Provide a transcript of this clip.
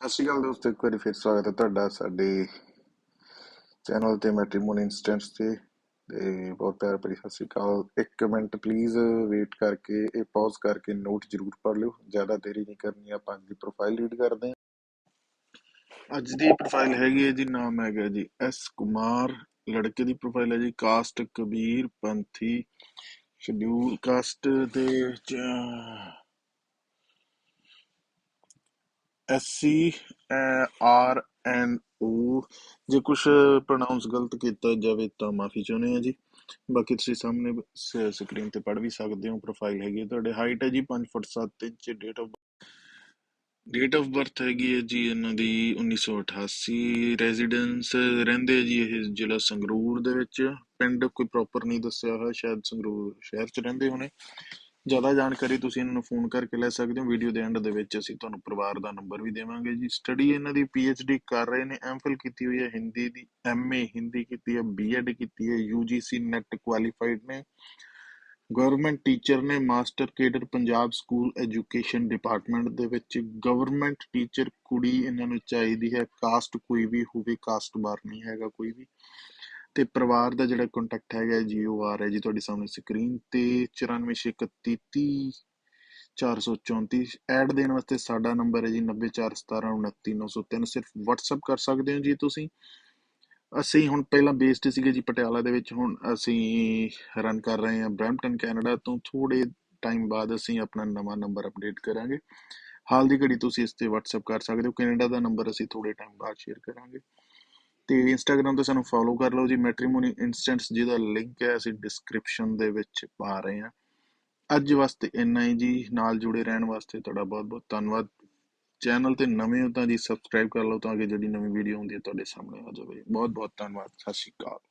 ਸਤਿ ਸ਼੍ਰੀ ਅਕਾਲ ਦੋਸਤੋ, ਇੱਕ ਵਾਰੀ ਫਿਰ ਸਵਾਗਤ ਹੈ ਤੁਹਾਡਾ ਸਾਡੇ ਚੈਨਲ ਤੇ ਮੈਟ੍ਰੀਮੋਨੀ ਇੰਸਟੈਂਟਸ ਤੇ। ਤੇ ਬਹੁਤ ਪਿਆਰ ਭਰੀ ਸਤਿ ਸ਼੍ਰੀ ਅਕਾਲ। ਇੱਕ ਮਿੰਟ ਪਲੀਜ਼ ਵੇਟ ਕਰਕੇ, ਇਹ ਪੌਜ਼ ਕਰਕੇ ਨੋਟ ਜ਼ਰੂਰ ਪੜ੍ਹ ਲਿਓ। ਜ਼ਿਆਦਾ ਦੇਰੀ ਨਹੀਂ ਕਰਨੀ, ਆਪਾਂ ਅੱਜ ਦੀ ਪ੍ਰੋਫਾਈਲ ਰੀਡ ਕਰਦੇ ਹਾਂ। ਅੱਜ ਦੀ ਪ੍ਰੋਫਾਈਲ ਹੈਗੀ ਹੈ ਜੀ, ਨਾਮ ਹੈਗਾ ਜੀ ਐਸ ਕੁਮਾਰ। ਲੜਕੇ ਦੀ ਪ੍ਰੋਫਾਈਲ ਹੈ ਜੀ, caste Kabir Panthi. Schedule caste ਦੇ ਵਿੱਚ ਐਸ ਆਰ ਐਨ ਓ ਜੇ ਕੁਝ ਪ੍ਰੋਨਾਂਸ ਗਲਤ ਕੀਤਾ ਜਾਵੇ ਤਾਂ ਮਾਫੀ ਚਾਹੁੰਦੇ ਆ ਜੀ। ਬਾਕੀ ਤੁਸੀਂ ਸਾਹਮਣੇ ਸਕਰੀਨ ਤੇ ਪੜ੍ਹ ਵੀ ਸਕਦੇ ਹੋ ਪ੍ਰੋਫਾਈਲ ਹੈਗੀ ਹੈ ਤੁਹਾਡੇ। ਹਾਈਟ ਹੈ ਜੀ 5 foot 7 inch date of date of birth ਹੈਗੀ ਹੈ ਜੀ ਇਹਨਾਂ ਦੀ 1988 ਰੈਜ਼ੀਡੈਂਸ ਰਹਿੰਦੇ ਆ ਜੀ ਇਹ ਜ਼ਿਲ੍ਹਾ ਸੰਗਰੂਰ ਦੇ ਵਿੱਚ। ਪਿੰਡ ਕੋਈ ਪ੍ਰੋਪਰ ਨਹੀਂ ਦੱਸਿਆ ਹੋਇਆ, ਸ਼ਾਇਦ ਸੰਗਰੂਰ ਸ਼ਹਿਰ 'ਚ ਰਹਿੰਦੇ ਹੋਣੇ। ਜ਼ਿਆਦਾ ਜਾਣਕਾਰੀ ਤੁਸੀਂ ਇਹਨਾਂ ਨੂੰ ਫੋਨ ਕਰਕੇ ਲੈ ਸਕਦੇ ਹੋ। ਵੀਡੀਓ ਦੇ ਐਂਡ ਦੇ ਵਿੱਚ ਅਸੀਂ ਤੁਹਾਨੂੰ ਪਰਿਵਾਰ ਦਾ ਨੰਬਰ ਵੀ ਦੇਵਾਂਗੇ ਜੀ। ਸਟੱਡੀ ਇਹਨਾਂ ਦੀ ਡੀ ਕਰ ਰਹੇ ਨੇ। ਐਮਫਿਲ ਕੀਤੀ ਹੋਈ ਹੈ, ਹਿੰਦੀ ਦੀ ਐਮਏ ਹਿੰਦੀ ਕੀਤੀ ਹੈ ਬੀਐਡ ਕੀਤੀ ਹੈ ਯੂਜੀਸੀ ਨੈਟ ਕੁਆਲੀਫਾਈਡ ਨੇ। ਗਵਰਨਮੈਂਟ ਟੀਚਰ ਨੇ master cadre Punjab school education department ਦੇ ਵਿੱਚ। ਗਵਰਨਮੈਂਟ ਟੀਚਰ ਕੁੜੀ ਇਹਨਾਂ ਨੂੰ ਚਾਹੀਦੀ ਹੈ। ਕਾਸਟ ਕੋਈ ਵੀ ਹੋਵੇ ਕਾਸਟ ਬਾਰ ਨਹੀਂ ਹੈਗਾ ਕੋਈ ਵੀ। ਤੇ ਪਰਿਵਾਰ ਦਾ ਜਿਹੜਾ ਕੰਟੈਕਟ ਹੈਗਾ ਜੀ ਉਹ ਆ ਰਿਹਾ ਜੀ ਤੁਹਾਡੇ ਸਾਹਮਣੇ ਸਕਰੀਨ ਤੇ 946130 ਐਡ ਦੇਣ ਵਾਸਤੇ ਸਾਡਾ ਨੰਬਰ ਹੈ ਜੀ 9417299903 ਸਿਰਫ WhatsApp ਕਰ ਸਕਦੇ ਹੋ ਜੀ ਤੁਸੀਂ। ਅਸੀਂ ਹੁਣ ਪਹਿਲਾਂ ਬੇਸਡ ਸੀਗੇ ਜੀ ਪਟਿਆਲਾ ਦੇ ਵਿੱਚ, ਹੁਣ ਅਸੀਂ ਰਨ ਕਰ ਰਹੇ ਹਾਂ ਬ੍ਰੈਂਪਟਨ, ਕੈਨੇਡਾ ਤੋਂ। ਥੋੜੇ ਟਾਈਮ ਬਾਅਦ ਅਸੀਂ ਆਪਣਾ ਨਵਾਂ ਨੰਬਰ ਅਪਡੇਟ ਕਰਾਂਗੇ। ਹਾਲ ਦੀ ਘੜੀ ਤੁਸੀਂ ਇਸ ਤੇ WhatsApp ਕਰ ਸਕਦੇ ਹੋ। ਕੈਨੇਡਾ ਦਾ ਨੰਬਰ ਅਸੀਂ ਥੋੜੇ ਟਾਈਮ ਬਾਅਦ ਸ਼ੇਅਰ ਕਰਾਂਗੇ। ਤੇ ਇੰਸਟਾਗ੍ਰam ਤੇ ਸਾਨੂੰ ਫੋਲੋ ਕਰ ਲਓ ਜੀ। ਮੈਟ੍ਰੀਮੋਨੀ ਇਨਸਟੈਂਟਸ ਜਿਹਦਾ ਲਿੰਕ ਹੈ, ਅਸੀਂ ਡਿਸਕ੍ਰਿਪਸ਼ਨ ਦੇ ਵਿੱਚ ਪਾ ਰਹੇ ਹਾਂ। ਅੱਜ ਵਾਸਤੇ ਇੰਨਾ ਹੀ ਜੀ। ਨਾਲ ਜੁੜੇ ਰਹਿਣ ਵਾਸਤੇ ਤੁਹਾਡਾ ਬਹੁਤ ਬਹੁਤ ਧੰਨਵਾਦ। ਚੈਨਲ ਤੇ ਨਵੇਂ ਹੋ ਤਾਂ ਜੀ ਸਬਸਕ੍ਰਾਈਬ ਕਰ ਲਓ ਤਾਂ ਕਿ ਜਿਹੜੀ ਨਵੀਂ ਵੀਡੀਓ ਹੁੰਦੀ ਹੈ ਤੁਹਾਡੇ ਸਾਹਮਣੇ ਆ ਜਾਵੇ। ਬਹੁਤ ਬਹੁਤ ਧੰਨਵਾਦ। ਸਤਿ ਸ਼੍ਰੀ ਅਕਾਲ।